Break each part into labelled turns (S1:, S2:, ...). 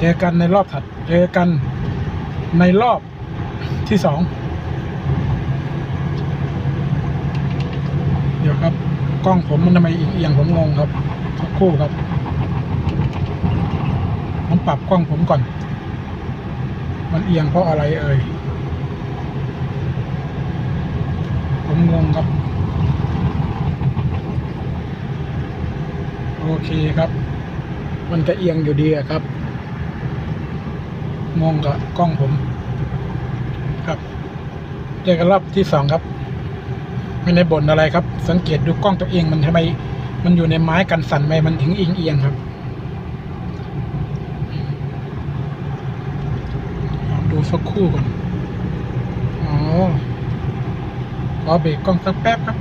S1: เจอกันในรอบถัด เจอกันในรอบที่สอง เดี๋ยวครับ กล้องผมมันทำไมเอียงผมงงครับสักครู่ครับ ผมปรับกล้องผมก่อน มันเอียงเพราะอะไรเอ่ย ผมงงครับ โอเคครับ มันจะเอียงอยู่ดีครับ งงกับกล้องผม ครับเจอกันรอบที่สองครับ ไม่ได้บ่นอะไรครับ สังเกตดูกล้องตัวเองมันทำไม มันอยู่ในไม้กันสั่นไหมมันถึงเอียงเอียงครับดูสักคู่ก่อนอ๋อขอเบรกกล้องสักแป๊บครับ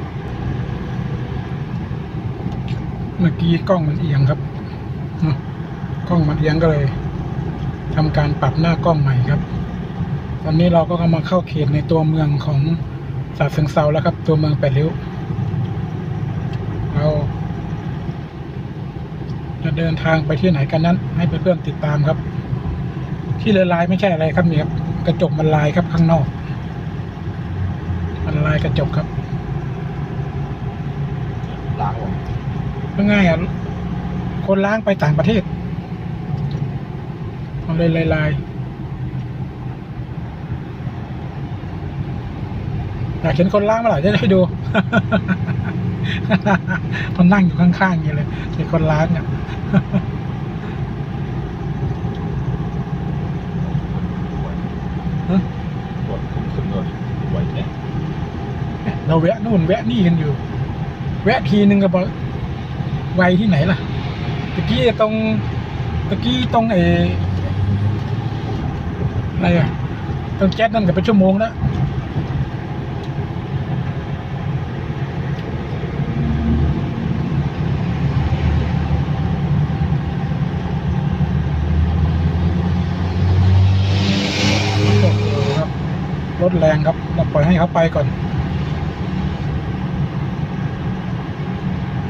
S1: เมื่อกี้กล้องมันเอียงครับกล้องมันเอียงก็เลย ทำการปรับหน้ากล้องใหม่ครับ ตอนนี้เราก็กำลังเข้าเขตในตัวเมืองของสาเชิงเซาแล้วครับ ตัวเมืองแปดริ้ว เราจะเดินทางไปที่ไหนกันนั้น ให้เพื่อนๆติดตามครับ ที่เลลายไม่ใช่อะไรครับนี่ครับกระจกมันลายครับข้างนอก มันลายกระจกครับ
S2: ล้างออก
S1: ก็ง่ายอะคนล้างไปต่างประเทศมัน เลยลายลายอยากเห็นคนล้างเมื่อไหร่จะได้ดู มันนั่งอยู่ข้างๆอย่างนี้เลยเห็นคนล้างเนี่ยฮะ
S2: ปวดขึ้นขึ้นเลยไว้แน่
S1: เราแวะนู่นแวะนี่กันอยู่ แวะทีนึงก็บอกไวที่ไหนล่ะตะกี้ตรงตะกี้ตรงเอ ออะไรอะตรงแก๊สนั่นก็เป็นชั่วโมงแล้วโอ้โหครับรถแรงครับ เราปล่อยให้เขาไปก่อน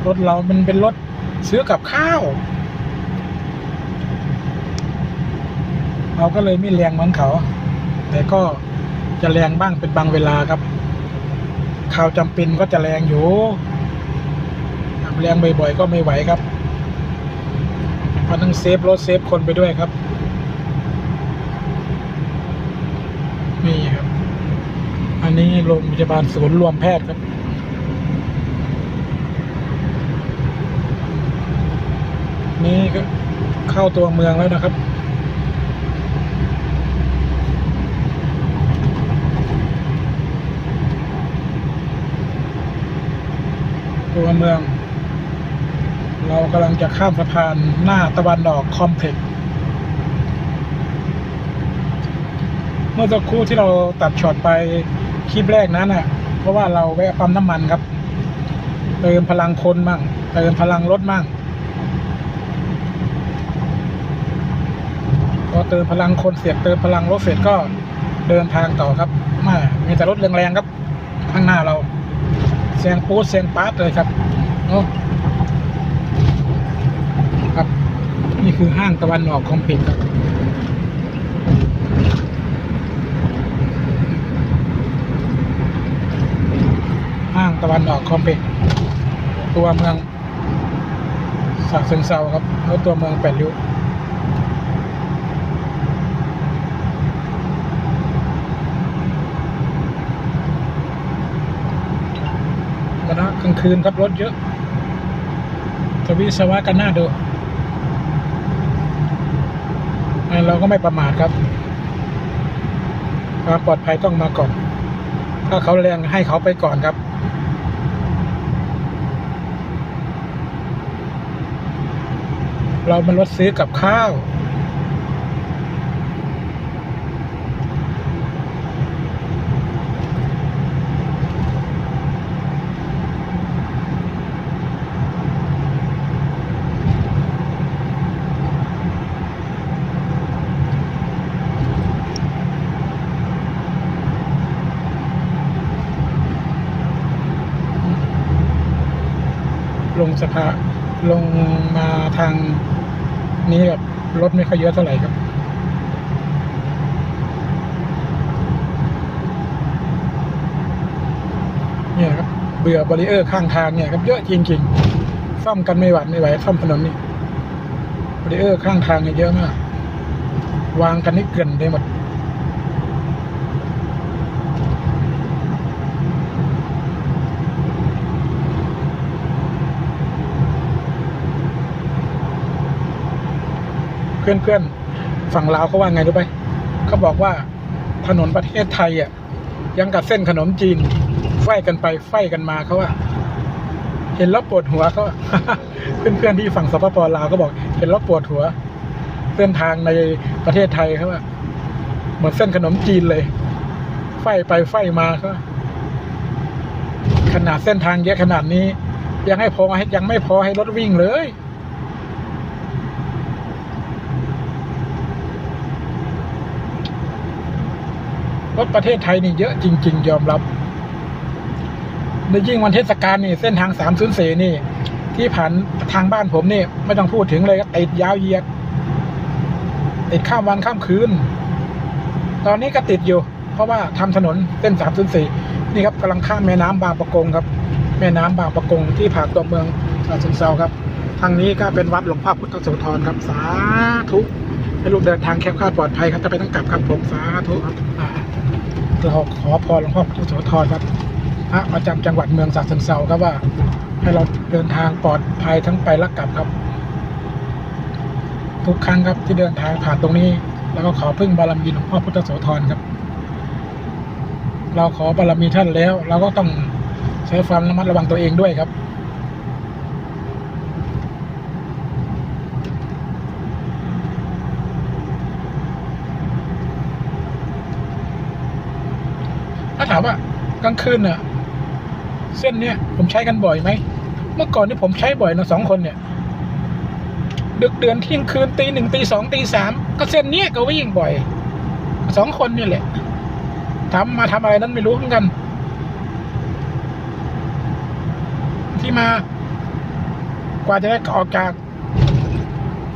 S1: รถเรามันเป็นรถซื้อกับข้าว เราก็เลยไม่แรงเหมือนเขา แต่ก็จะแรงบ้างเป็นบางเวลาครับข่าวจำเป็นก็จะแรงอยู่แรงบ่อยๆก็ไม่ไหวครับเพราะต้องเซฟรถเซฟคนไปด้วยครับ นี่ครับ อันนี้โรงพยาบาลศูนย์รวมแพทย์ครับนี่ก็เข้าตัวเมืองแล้วนะครับ ตัวเมือง เรากำลังจะข้ามสะพานหน้าตะวันออกคอมเพล็กซ์เมื่อสักครู่ที่เราตัดช็อตไปคลิปแรกนั้นน่ะ เพราะว่าเราแวะปั๊มน้ำมันครับ เติมพลังคนมั่งเติมพลังรถมั่งพอเติมพลังคนเสร็จเติมพลังรถเสร็จก็เดินทางต่อครับมามีแต่รถแรงๆครับ ข้างหน้าเรา เสียงปูดเสียงปาร์ตเลยครับเนาะครับนี่คือห้างตะวันออกคอมเพล็กซ์ครับห้างตะวันออกคอมเพล็กซ์ตัวเมืองสาเชิงเซาครับแล้วตัวเมืองแปดริ้ว กลางคืนครับรถเยอะสวิสวะกันหน้าดูอ่าเราก็ไม่ประมาทครับ ความปลอดภัยต้องมาก่อน ถ้าเขาแรงให้เขาไปก่อนครับเรามันรถซื้อกับข้าว สะพานลงมาทางนี้แบบรถไม่ค่อยเยอะเท่าไหร่ครับเนี่ยครับเบื่อบริเออร์ข้างทางเนี่ยครับเยอะจริงๆซ่อมกันไม่หวัดไม่ไหวซ่อมถนนนี่บริเออร์ข้างทางเนี่ยเยอะมาก วางกันให้เกลื่อนได้หมด เพื่อนๆฝั่งลาวเขาว่าไงรู้ไหมเขาบอกว่าถนนประเทศไทยอะยังกับเส้นขนมจีนไฟกันไปไฟกันมาเขาว่า เห็นแล้วปวดหัวเขาอะเพื่อนๆที่ฝั่งสปปลาวก็บอก เห็นแล้วปวดหัว เส้นทางในประเทศไทยเขาว่าเหมือนเส้นขนมจีนเลย ไฟไปไฟมาเขาว่าขนาดเส้นทางเยอะขนาดนี้ ยังให้พอให้ยังไม่พอให้รถวิ่งเลย รถประเทศไทยนี่เยอะจริง ๆ ยอมรับในยิ่งวันเทศกาลนี่เส้นทางสามศูนย์สี่นี่ ที่ผ่านทางบ้านผมนี่ ไม่ต้องพูดถึงเลยติดยาวเหยียด ติดข้ามวันข้ามคืน ตอนนี้ก็ติดอยู่ เพราะว่าทำถนนเส้นสามศูนย์สี่นี่ครับกำลังข้ามแม่น้ำบางประกงครับ แม่น้ำบางประกงที่ผ่านตัวเมืองฉะเชิงเซาครับ ทางนี้ก็เป็นวัดหลวงพ่อพุทธโสธรครับ สาธุให้ลูกเดินทางแคบคลาดปลอดภัยครับจะไปต้องกลับครับผมสาธุครับ อ่เราขอพรหลวงพ่อพุทธโสธรครับพระประจำจังหวัดเมืองฉะเชิงเซาครับว่า ให้เราเดินทางปลอดภัยทั้งไปและกลับครับ ทุกครั้งครับที่เดินทางผ่านตรงนี้ แล้วก็ขอพึ่งบารมีหลวงพ่อพุทธโสธรครับ เราขอบารมีท่านแล้ว เราก็ต้องใช้ความระมัดระวังตัวเองด้วยครับาถามว่ากลางคืนเนี่ยเส้นเนี้ยผมใช้กันบ่อยไหม เมื่อก่อนที่ผมใช้บ่อยนะสองคนเนี่ย ดึกเดือนเที่ยงคืนตีหนึ่งตีสองตีสามก็เส้นเนี้ยก็วิ่งบ่อยสองคนเนี่ยแหละทำมาทำอะไรนั้นไม่รู้เหมือนกัน ที่มากว่าจะได้ออกจาก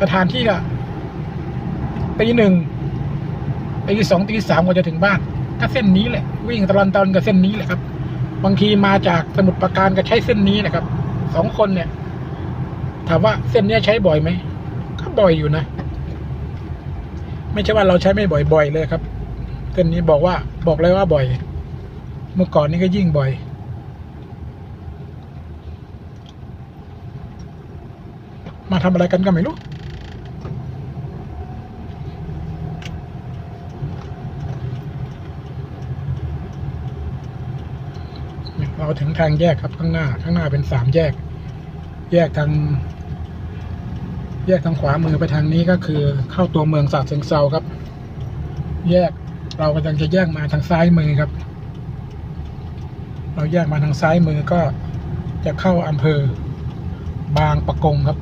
S1: สถานที่ก็ตีหนึ่งตีสองตีสามกว่าจะถึงบ้าน ก็เส้นนี้แหละ วิ่งตลอดตอนกับเส้นนี้แหละครับ บางทีมาจากสมุทรปราการก็ใช้เส้นนี้นะครับสองคนเนี่ย ถามว่าเส้นนี้ใช้บ่อยไหมก็บ่อยอยู่นะ ไม่ใช่ว่าเราใช้ไม่บ่อยบ่อยเลยครับเส้นนี้บอกว่าบอกเลยว่าบ่อย เมื่อก่อนนี้ก็ยิ่งบ่อยมาทำอะไรกันก็ไม่รู้ เราถึงทางแยกครับข้างหน้า ข้างหน้าเป็นสามแยก แยกทาง แยกทางขวามือไปทางนี้ก็คือเข้าตัวเมืองสาเชิงเซาครับ แยกเรากำลังจะแยกมาทางซ้ายมือครับ เราแยกมาทางซ้ายมือก็จะเข้าอำเภอ บางปะกงครับ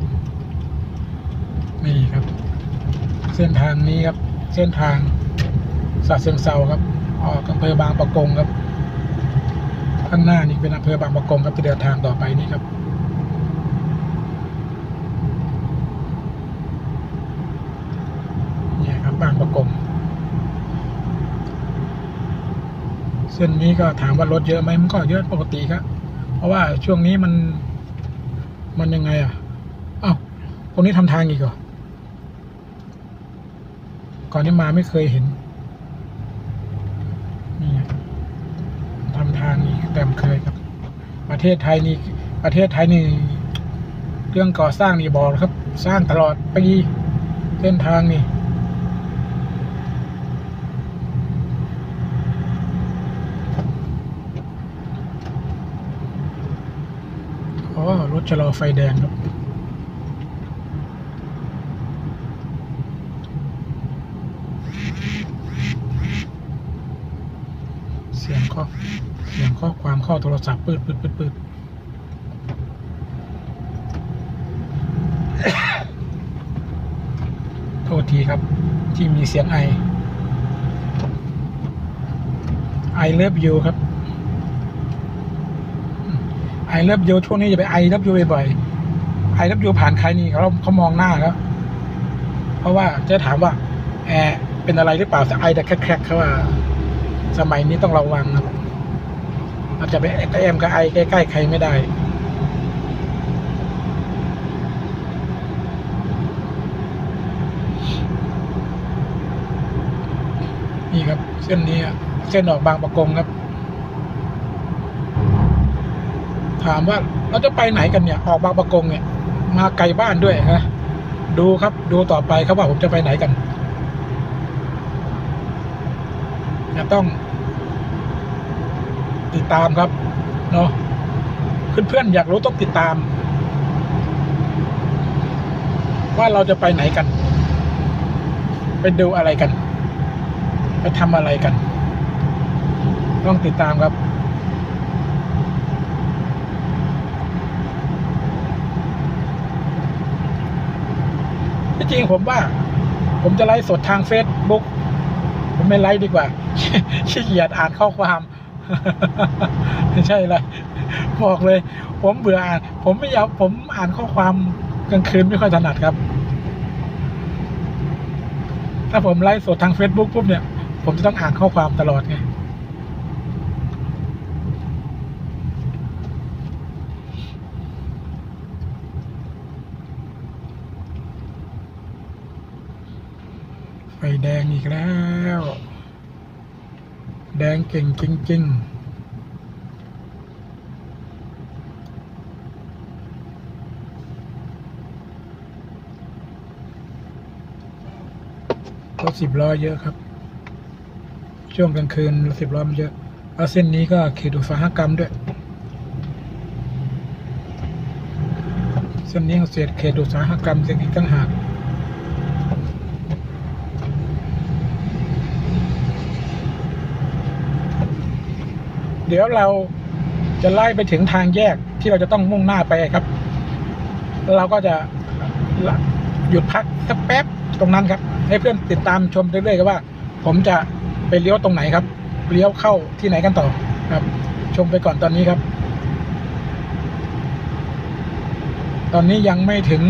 S1: นี่ครับ เส้นทางนี้ครับ เส้นทางสาเชิงเซาครับ ออกอำเภอบางปะกงครับ ข้างหน้านี่เป็นอำเภอบางประกงครับจะเดินทางต่อไปนี่ครับเนี่ยครับบางประกงเส้นนี้ก็ถามว่ารถเยอะไหมมันก็เยอะปกติครับ เพราะว่าช่วงนี้มัน มันยังไงอะอ้าวตรงนี้ทำทางอีกเหรอก่อนที่มาไม่เคยเห็นไงทำทางอีแต่มเคยครับ ประเทศไทยนี่ประเทศไทยนี่เรื่องก่อสร้างนี่บอกครับ สร้างตลอดปีเส้นทางนี่อ๋อรถชะลอไฟแดงครับเสียงข้ อเสียงข้อความเข้าโทรศัพท์ปืดปืดปืดปืดโทษทีครับ ที่มีเสียงไอไอเลิฟยูครับไอเลิฟยูช่วงนี้อย่าไปไอเลิฟยูบ่อยๆไอเลิฟยูผ่านใครนี่เขาเขามองหน้าครับพราะว่าจะถามว่า แอร์เป็นอะไรหรือเปล่าไอแต่แครกๆเขาว่า สมัยนี้ต้องระวังครับ อาจจะไปแอมกับไอใกล้ๆใครไม่ได้ นี่ครับ เส้นนี้เส้นออกบางประกงครับ ถามว่าเราจะไปไหนกันเนี่ย ออกบางประกงเนี่ย มาไกลบ้านด้วยฮะดูครับดูต่อไปครับว่าผมจะไปไหนกันจะต้อง ติดตามครับเนาะเพื่อนๆอยากรู้ต้องติดตาม ว่าเราจะไปไหนกัน ไปดูอะไรกัน ไปทำอะไรกัน ต้องติดตามครับที่จริงผมว่า ผมจะไลฟ์สดทางเฟซบุ๊กผมไม่ไลฟ์ดีกว่าขี้เกียจอ่านข้อความ ไม่ใช่เลยบอกเลย ผมเบื่ออ่านผมไม่อยากผมอ่านข้อความกลางคืนไม่ค่อยถนัดครับ ถ้าผมไลฟ์สดทาง Facebook ปุ๊บเนี่ย ผมจะต้องอ่านข้อความตลอดไงไฟแดงอีกแล้ว แดงเก่งจริง ๆรถสิบล้อเยอะครับ ช่วงกลางคืนรถสิบล้อมันเยอะแล้วเส้นนี้ก็เขตอุตสาหกรรมด้วย เส้นนี้เศษเขตอุตสาหกรรมเส้นอีกตั้งหาก เดี๋ยวเราจะไล่ไปถึงทางแยกที่เราจะต้องมุ่งหน้าไปครับ เราก็จะหยุดพักสักแป๊บตรงนั้นครับ ให้เพื่อนติดตามชมเรื่อยๆครับว่า ผมจะไปเลี้ยวตรงไหนครับ เลี้ยวเข้าที่ไหนกันต่อครับ ชมไปก่อนตอนนี้ครับ ตอนนี้ยังไม่ถึง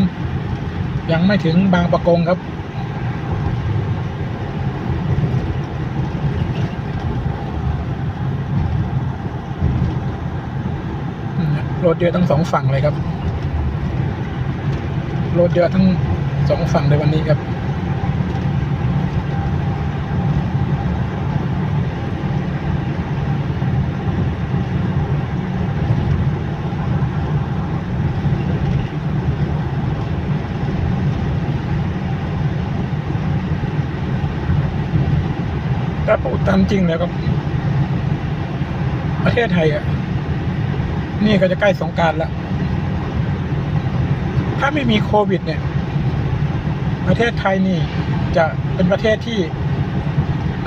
S1: ยังไม่ถึงบางประกงครับ อืม รถเยอะทั้งสองฝั่งเลยครับ รถเยอะทั้งสองฝั่งในวันนี้ครับถ้าพูดตามจริงแล้วก็ประเทศไทยอะ นี่ก็จะใกล้สงการแล้ว ถ้าไม่มีโควิด เนี่ย ประเทศไทยนี่ จะเป็นประเทศที่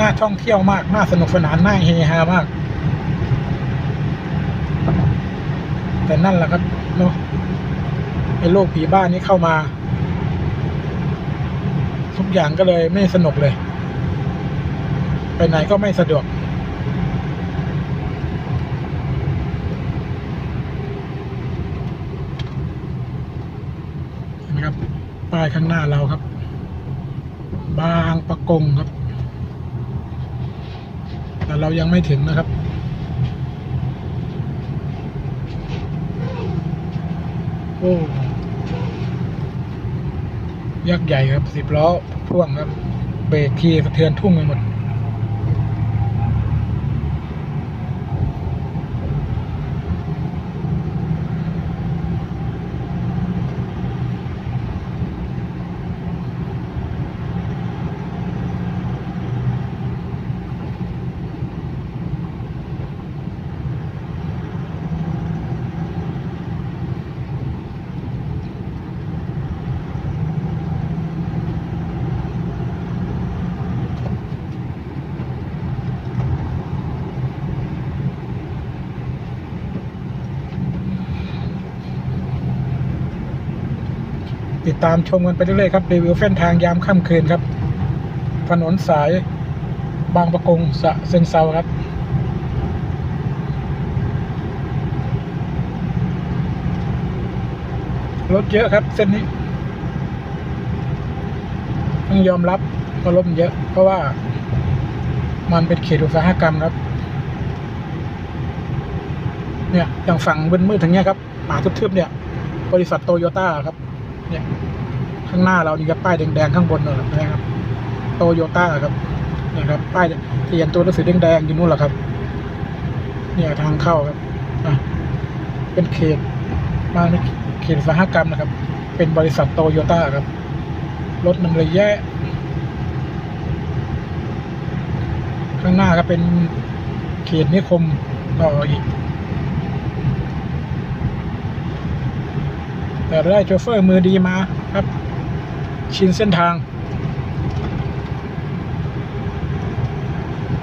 S1: น่าท่องเที่ยวมาก น่าสนุกสนาน น่าเฮฮามาก แต่นั่นแหละครับเนาะไอ้โรคผีบ้านนี้เข้ามา ทุกอย่างก็เลยไม่สนุกเลย ไปไหนก็ไม่สะดวก เห็นไหมครับ ป้ายข้างหน้าเราครับ บางประกงครับ แต่เรายังไม่ถึงนะครับ โอ้ยักษ์ใหญ่ครับสิบล้อพ่วงครับ เบรกทีสะเทือนทุ่งไปหมด ติดตามชมกันไปเรื่อยๆครับรีวิวเส้นทางยามค่ำคืนครับ ถนนสายบางประกงสะเซิงเซาครับ รถเยอะครับเส้นนี้ ต้องยอมรับว่ารถมันเยอะ เพราะว่ามันเป็นเขตอุตสาหกรรมครับ เนี่ยอย่างฝั่งมืดๆทางเนี้ยครับป่าทึบๆเนี่ย บริษัทโตโยต้าครับ เนี่ย ข้างหน้าเรานี่ครับป้ายแดงๆข้างบนนั่นแหละนะครับโตโยต้าครับนี่ครับป้ายที่เห็นตัวหนังสือแดงๆอยู่นู่นแหละครับ เนี่ยทางเข้าครับเป็นเขตมาในเขตอุตสาหกรรมนะครับ เป็นบริษัทโตโยต้าครับรถมันเลยแย่ข้างหน้าก็เป็นเขตนิคมต่ออีกแต่ได้โชเฟอร์มือดีมาครับ ชินเส้นทาง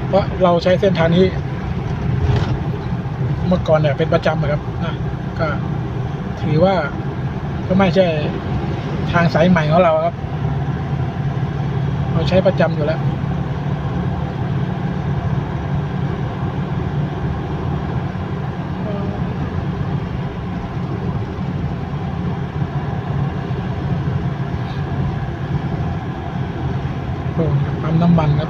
S1: เพราะเราใช้เส้นทางนี้ เมื่อก่อนเนี่ยเป็นประจำอะครับนะก็ถือว่าก็ไม่ใช่ทางสายใหม่ของเราครับ เราใช้ประจำอยู่แล้ว โอ้ ปั๊มน้ำมันครับ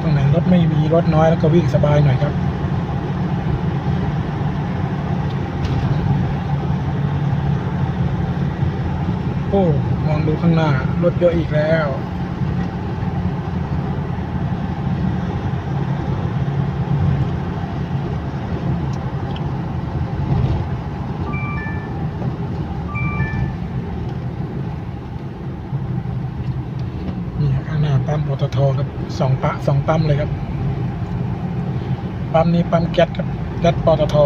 S1: ตรงไหนรถไม่มีรถน้อยแล้วก็วิ่งสบายหน่อยครับ โอ้ ดูข้างหน้ารถเยอะอีกแล้วนี่ข้างหน้าปั๊มปตทครับสองปะสองปั๊มเลยครับ ปั๊มนี้ปั๊มแก๊สครับแก๊สปตท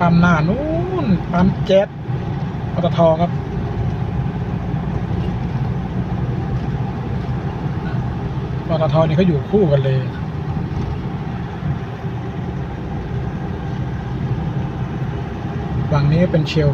S1: ปั๊มหน้านู้นปั๊มแก๊สปตทครับ ปตทนี่เขาอยู่คู่กันเลยฝั่งนี้เป็นเชล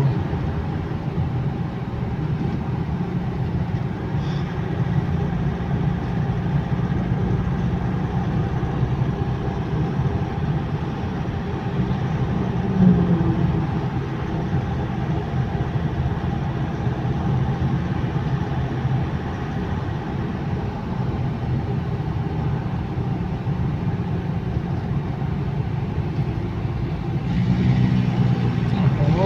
S1: โอ้โห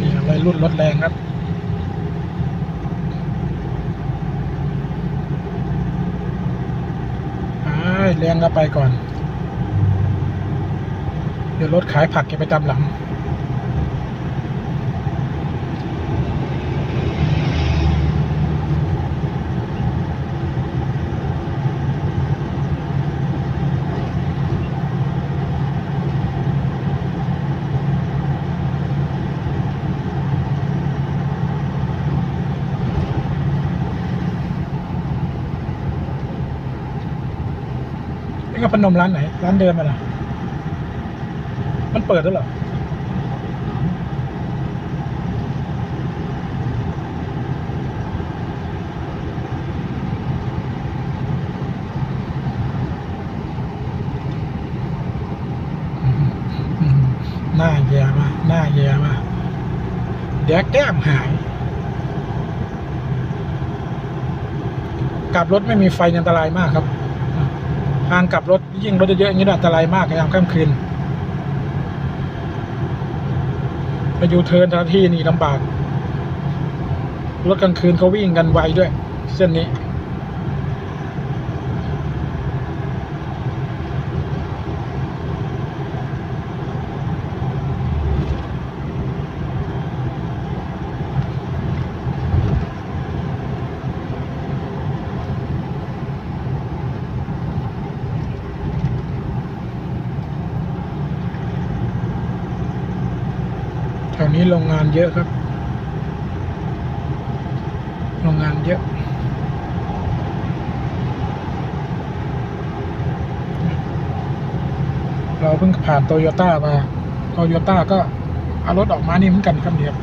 S1: นี่ค รุ่นรถแรงครับแรงก็ไปก่อน เดี๋ยวรถขายผักแกไปตามหลัง พนมร้านไหน ร้านเดิมอะล่ะ มันเปิดแล้วเหรอหน้าแย่มาหน้าแย่มาเดี๋ยวแก้มหาย กลับรถไม่มีไฟอันตรายมากครับ ทางกลับรถยิ่งรถเยอะๆอย่างนี้อันตรายมากยามค่ำคืนไปยูเทิร์นทันที่นี่ลำบาก รถกลางคืนเขาวิ่งกันไวด้วย เส้นนี้ นี้โรงงานเยอะครับ โรงงานเยอะ เราเพิ่งผ่านโตโยต้ามา โตโยต้าก็เอารถออกมานี่เหมือนกันครับเนี่ย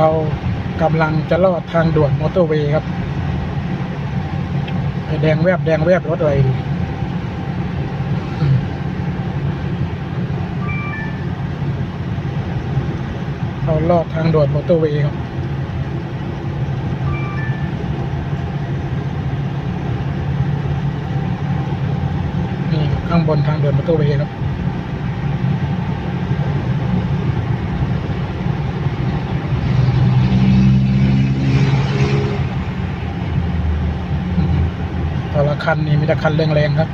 S1: เรากำลังจะลอดทางด่วนมอเตอร์เวย์ครับไอแดงแวบแดงแวบรถอะไรเราลอดทางด่วนมอเตอร์เวย์ครับนี่ข้างบนทางด่วนมอเตอร์เวย์ครับ แต่ละคันนี่มีแต่คันแรงๆครับ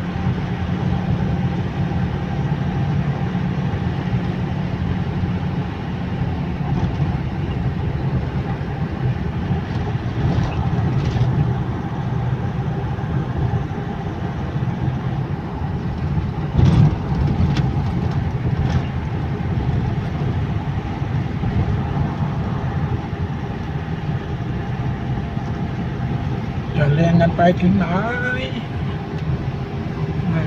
S1: อย่าแรงกันไปถึงไหนไม่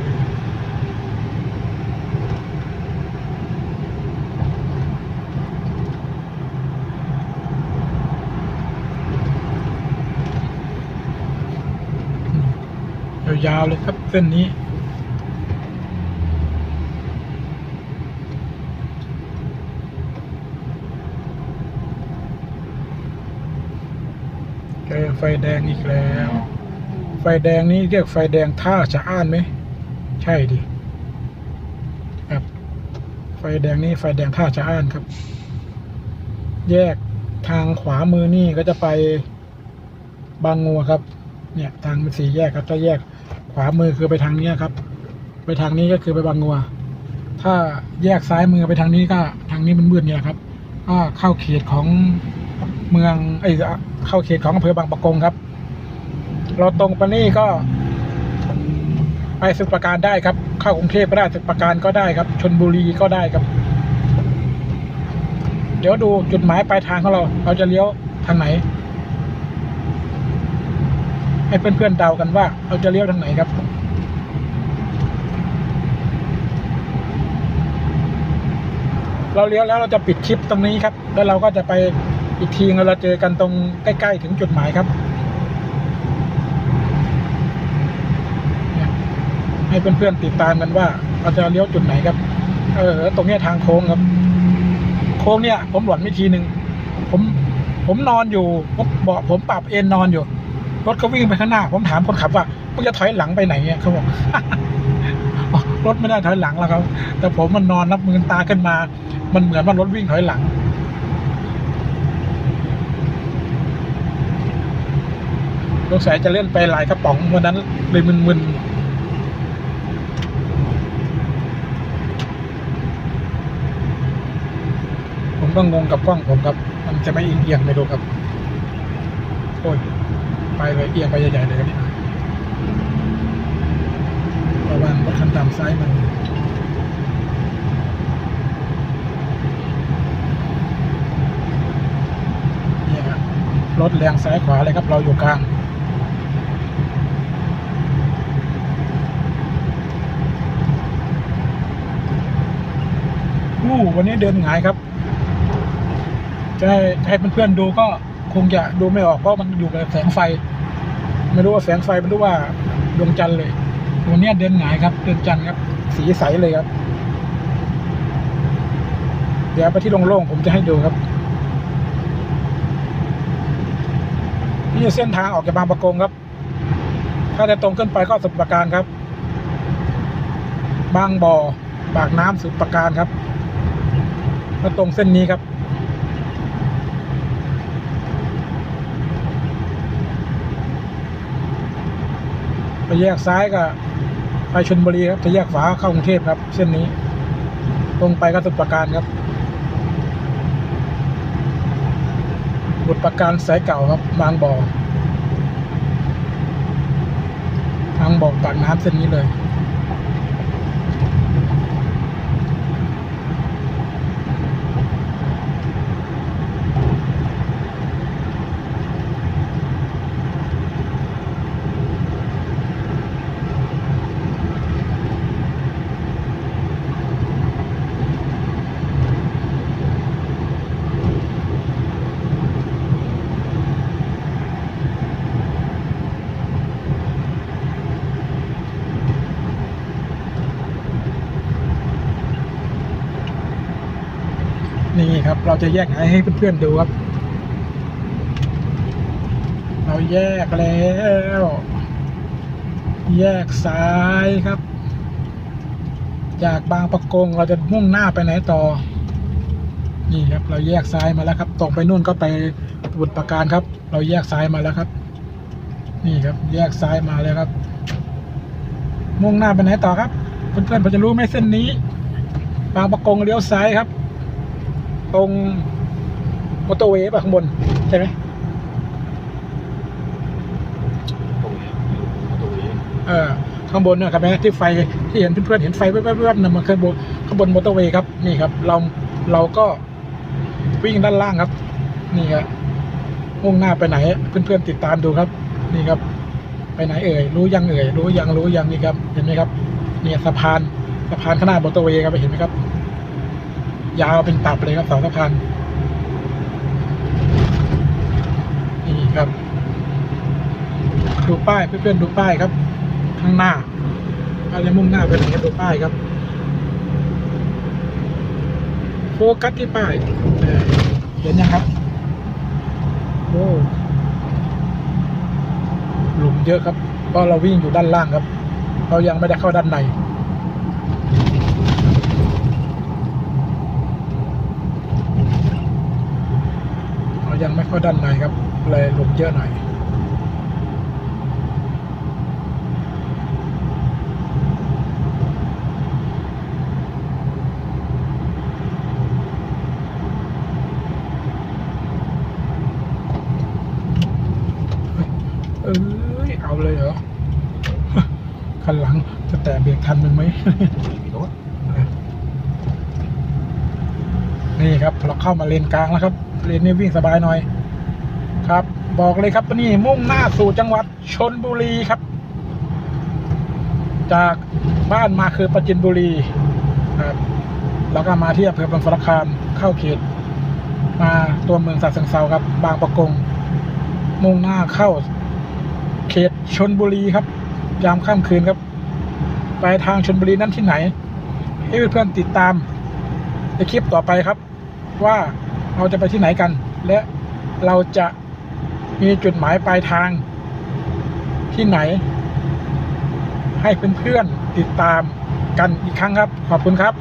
S1: อืมยาวๆเลยครับเส้นนี้ เจอไฟแดงอีกแล้ว ไฟแดงนี้เรียกไฟแดงท่าจะอ้านไหม ใช่ดิครับ ไฟแดงนี้ไฟแดงท่าจะอ้านครับ แยกทางขวามือนี่ก็จะไปบางงัวครับ เนี่ย ทางมันสี่แยกครับถ้าแยก ขวามือคือไปทางนี้ครับ ไปทางนี้ก็คือไปบางงัว ถ้าแยกซ้ายมือไปทางนี้ก็ทางนี้มันมืดเนี่ยครับก็เข้าเขตของเมืองไอ้เข้าเขตของอำเภอบางปะกงครับ เราตรงไปนี่ก็ ไปสุปราการได้ครับ เข้ากรุงเทพก็ได้สุปราการก็ได้ครับชนบุรีก็ได้ครับ เดี๋ยวดูจุดหมายปลายทางของเรา เราจะเลี้ยวทางไหน ให้เพื่อนๆเดากันว่าเราจะเลี้ยวทางไหนครับเราเลี้ยวแล้วเราจะปิดคลิปตรงนี้ครับ แล้วเราก็จะไปอีกทีเราเจอกันตรงใกล้ ๆ ถึงจุดหมายครับ ให้เพื่อนๆติดตามกันว่า เราจะเลี้ยวจุดไหนครับ เออ ตรงนี้ทางโค้งครับ โค้งเนี่ย ผมหล่นวิธีหนึ่งผม ผมนอนอยู่ผมเบาะผมปรับเอนนอนอยู่ รถเขาวิ่งไปข้างหน้า ผมถามคนขับว่ามึงจะถอยหลังไปไหนเนี่ยเขาบอกรถไม่ได้ถอยหลังแล้วครับ แต่ผมมันนอนนับมือตาขึ้นมา มันเหมือนว่ารถวิ่งถอยหลังสงสัยจะเล่นไปหลายกระป๋องวันนั้นเลยมึนๆผมก็งงกับกล้องผมครับ มันจะไม่เอียงๆไปดูครับ โอ้ย ไปเลยเอียงไปใหญ่ๆเลยครับระวังรถคันดำซ้ายมันเนี่ยครับรถแรงซ้ายขวาเลยครับ เราอยู่กลางอู้วันนี้เดินหงายครับจะให้ให้เพื่อนๆดูก็คงจะดูไม่ออกเพราะมันอยู่กับแสงไฟ ไม่รู้ว่าแสงไฟไม่รู้ว่าดวงจันทร์เลยวันนี้เดินหงายครับ เดินจันทร์ครับ สีใสเลยครับ เดี๋ยวไปที่โล่งๆผมจะให้ดูครับ นี่เส้นทางออกจากบางประกงครับ ถ้าจะตรงขึ้นไปก็สุดประการครับ บางบ่อปากน้ำสุดประการครับก็ตรงเส้นนี้ครับ ไปแยกซ้ายก็ไปชนบุรีครับจะแยกขวาเข้ากรุงเทพครับ เส้นนี้ ตรงไปก็สุดประการครับบุตรประการสายเก่าครับบางบ่อทางบ่อปากน้ำเส้นนี้เลย เราจะแยกให้ให้เพื่อนๆดูครับ เราแยกแล้ว แยกซ้ายครับ จากบางประกงเราจะมุ่งหน้าไปไหนต่อ นี่ครับ เราแยกซ้ายมาแล้วครับ ตรงไปนู่นก็ไปบุตรประการครับ เราแยกซ้ายมาแล้วครับ นี่ครับ แยกซ้ายมาแล้วครับ มุ่งหน้าไปไหนต่อครับ เพื่อนๆพอจะรู้ไหมเส้นนี้ บางประกงเลี้ยวซ้ายครับ ตรงมอเตอร์เวย์ป่ะข้างบน ใช่ไหม
S2: ตรงนี้ตรงนี้
S1: เออข้างบนนี่ยครับแม่ที่ไฟที่เห็นเพื่อนๆเห็นไฟแวบๆๆนะมันคือบนข้างบนมอเตอร์เวย์ครับนี่ครับ เราเราก็วิ่งด้านล่างครับ นี่ครับมุ่งหน้าไปไหนเพื่อนๆติดตามดูครับ นี่ครับ ไปไหนเอ่ยรู้ยังเอ่ยรู้ยังรู้ยังนี่ครับ เห็นไหมครับ เนี่ยสะพานสะพานข้างหน้ามอเตอร์เวย์ครับเห็นไหมครับ ยาวเป็นตับเลยครับเสาสะพานนี่ครับ ดูป้ายเพื่อนๆดูป้ายครับ ข้างหน้าอะไรมุ่งหน้าไปไหนครับดูป้ายครับ โฟกัสที่ป้ายเอ่อเห็นยังครับ โอ้หลุมเยอะครับเพราะเราวิ่งอยู่ด้านล่างครับ เรายังไม่ได้เข้าด้านใน เรา ยังไม่เข้าด้านในครับ เลยหลุมเยอะหน่อยเอ้ยเอาเลยเหรอคันหลังจะแตะเบรกทันมันไหม
S2: มีรถ
S1: นี่ครับเราเข้ามาเลนกลางแล้วครับ เลนนี้วิ่งสบายหน่อย ครับ บอกเลยครับนี่มุ่งหน้าสู่จังหวัดชนบุรีครับ จากบ้านมาคือประจินบุรีครับแล้วก็มาที่อำเภอบางสารคามเข้าเขต มาตัวเมืองสัตว์เชิงเซาครับ บางประกง มุ่งหน้าเข้า เขตชนบุรีครับ ยามค่ำคืนครับ ไปทางชนบุรีนั้นที่ไหน ให้เพื่อนๆติดตามในคลิปต่อไปครับว่า เราจะไปที่ไหนกัน และเราจะมีจุดหมายปลายทางที่ไหน ให้เพื่อนๆติดตามกันอีกครั้งครับ ขอบคุณครับ